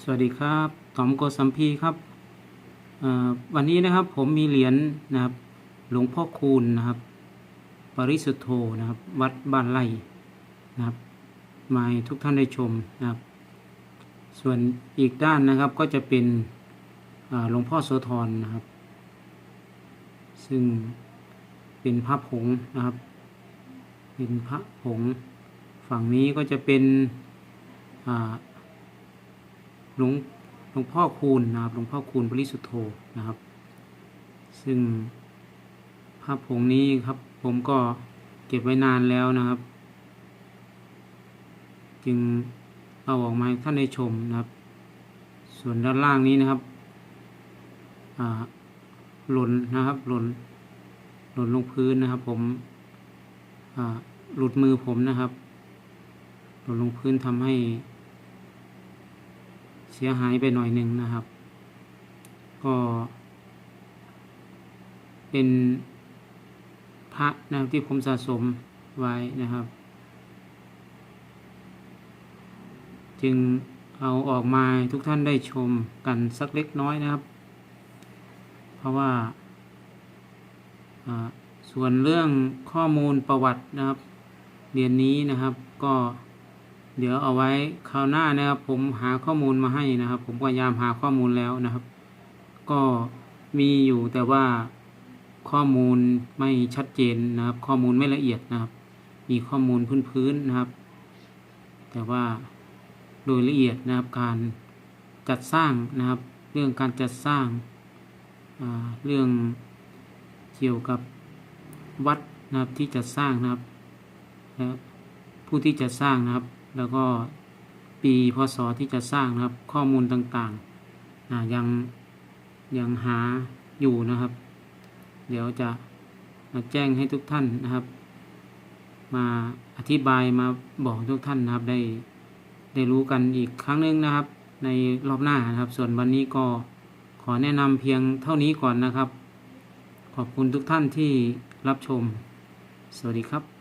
สวัสดีครับต๋อมโกสัมพีครับวันนี้นะครับผมมีเหรียญนะครับ หลวงพ่อคูณนะครับ ปริสุทธโธนะครับ วัดบ้านไร่นะครับ มาให้ทุกท่านได้ชมนะครับ ส่วนอีกด้านนะครับก็จะเป็นหลวงพ่อโสธรนะครับ ซึ่งเป็นพระผงนะครับ เป็นพระผง ฝั่งนี้ก็จะเป็นอ่า หลวงหลวงพ่อคูณนะครับหลวงพ่อคูณปริสุทธโธนะครับ ซึ่งภาพผงนี้ครับ ผมก็เก็บไว้นานแล้วนะครับ จึงเอาออกมาให้ท่านได้ชมนะครับ ส่วนด้านล่างนี้นะครับอ่าหล่นนะครับ หล่นหล่นลงพื้นนะครับ ผมอ่าหลุดมือผมนะครับ หล่นลงพื้นทำให้ สียหายไปหน่อยหนึ่งนะครับ ก็เป็นพระนะครับที่ผมสะสมไว้นะครับ จึงเอาออกมาให้ทุกท่านได้ชมกันสักเล็กน้อยนะครับ เพราะว่าส่วนเรื่องข้อมูลประวัตินะครับเรียนนี้นะครับก็ เดี๋ยวเอาไว้คราวหน้านะครับ ผมหาข้อมูลมาให้นะครับ ผมพยายามหาข้อมูลแล้วนะครับ ก็มีอยู่แต่ว่าข้อมูลไม่ชัดเจนนะครับ ข้อมูลไม่ละเอียดนะครับ มีข้อมูลพื้นๆนะครับ แต่ว่าโดยละเอียดนะครับการจัดสร้างนะครับ เรื่องการจัดสร้างาเรื่องเกี่ยวกับวัดนะครับที่จัดสร้างนะครับผู้ที่จะสร้างนะครับ แล้วก็ปีพศที่จะสร้างนะครับ ข้อมูลต่างๆยังยังหาอยู่นะครับ เดี๋ยวจะมาแจ้งให้ทุกท่านนะครับ มาอธิบายมาบอกทุกท่านนะครับได้ได้รู้กันอีกครั้งหนึงนะครับ ในรอบหน้านะครับ ส่วนวันนี้ก็ขอแนะนำเพียงเท่านี้ก่อนนะครับ ขอบคุณทุกท่านที่รับชม สวัสดีครับ